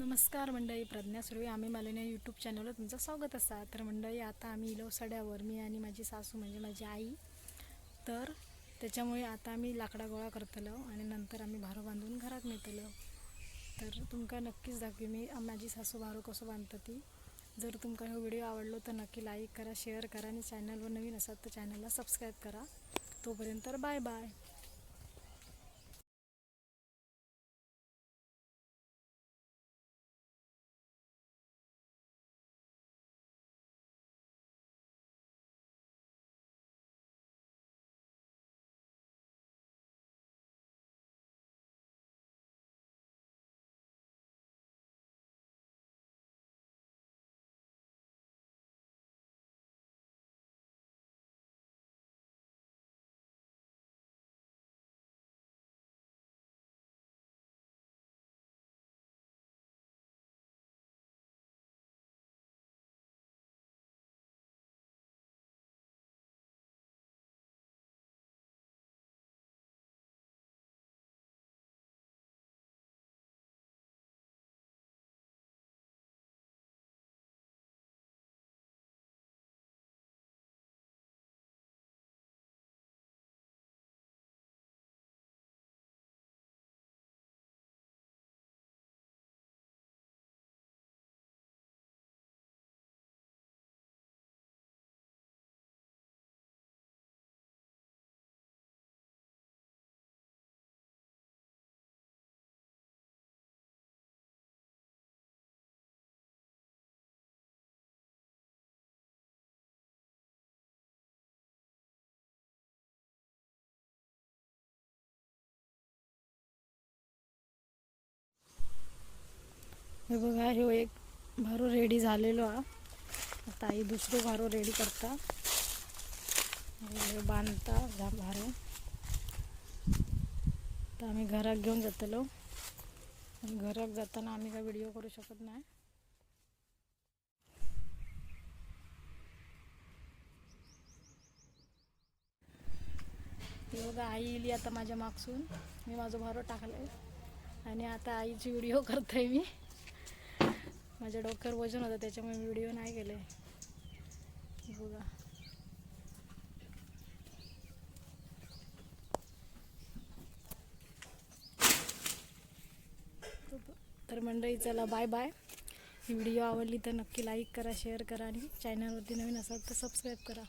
नमस्कार मंडळी प्रज्ञा सुर्वे आम्ही मालिनी यूट्यूब चॅनलवर तुमचं स्वागत असा. तर मंडळी आता आम्ही इलो सड्यावर मी आणि माझी सासू म्हणजे माझी आई. तर त्याच्यामुळे आता आम्ही लाकडा गोळा करतलो आणि नंतर आम्ही भारो बांधून घरात नेतलो. तर तुमका नक्कीच दाखवी मी माझी सासू भारो कसं बांधतं ती. जर तुमका हो हा व्हिडिओ आवडलो तर नक्की लाईक करा शेअर करा आणि चॅनलवर नवीन असाल तर चॅनलला सबस्क्राईब करा. तोपर्यंत बाय बाय हे बघा ह्यो एक भारो रेडी झालेलो हा. आता आई दुसरो भारो रेडी करता. बांधता ह्या भारो. तर आम्ही घरात घेऊन जातलो. घरात जाताना आम्ही काय व्हिडिओ करू शकत नाही. हे बघा आई इली आता माझ्या मागसून. मी माझं भारो टाकलंय. आणि आता आईची व्हिडिओ करतोय मी. माझ्या डोक्यावर वजन होतं त्याच्यामुळे मी व्हिडिओ नाही केले. बघा. तर मंडळी चला बाय बाय ही व्हिडिओ आवडली तर नक्की लाईक करा शेअर करा आणि चॅनलवरती नवीन असाल तर सबस्क्राईब करा.